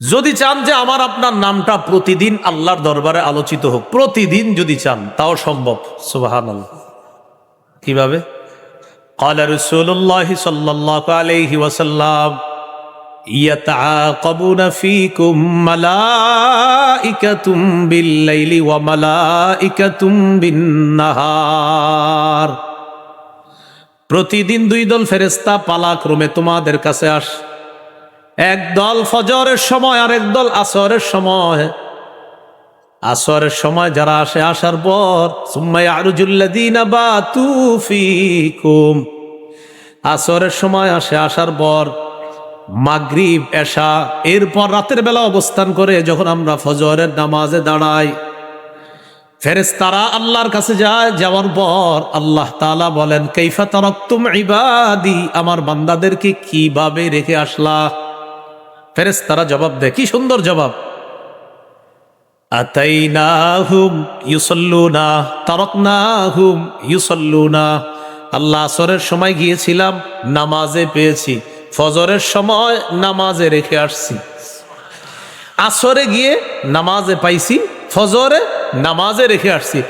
যদি চান যে আমার আপনার নামটা প্রতিদিন আল্লাহর দরবারে আলোচিত হোক প্রতিদিন যদি চান তাও সম্ভব সুবাহান কিভাবে قال رسول الله صلى الله عليه وسلم يتعاقبون فيكم ملائكة بالليل وملائكة بالنهار প্রতিদিন দুই দল ফেরেস্তা পালাক্রমে তোমাদের কাছে আস এক দল ফজরের সময় আর এক দল আসরের সময়। আসরের সময় যারা আসে, আসার পর সুম্মাই আরুজুল্লাদিনা বা তুফিকুম আসরের সময় আসে, আসার পর, মাগরিব, এশা, এরপর রাতের বেলা অবস্থান করে যখন আমরা ফজরের নামাজে দাঁড়াই। ফেরেস্তারা আল্লাহর কাছে যায়, যাওয়ার পর আল্লাহ তাআলা বলেন কৈফা তারাক্তুম ইবাদি? আমার বান্দাদেরকে কীভাবে রেখে আসলা? ফেরেস্তারা জবাব দেয়, কি সুন্দর জবাব। আতাইনাহুম ইউসল্লুনা, তারকনাহুম ইউসল্লুনা। আল্লাহ আসরের সময় গিয়েছিলাম, নামাজে পেয়েছি। ফজরের সময় নামাজে রেখে আসছি। আসরে গিয়ে নামাজে পাইছি, ফজরে নামাজে রেখে আসছি।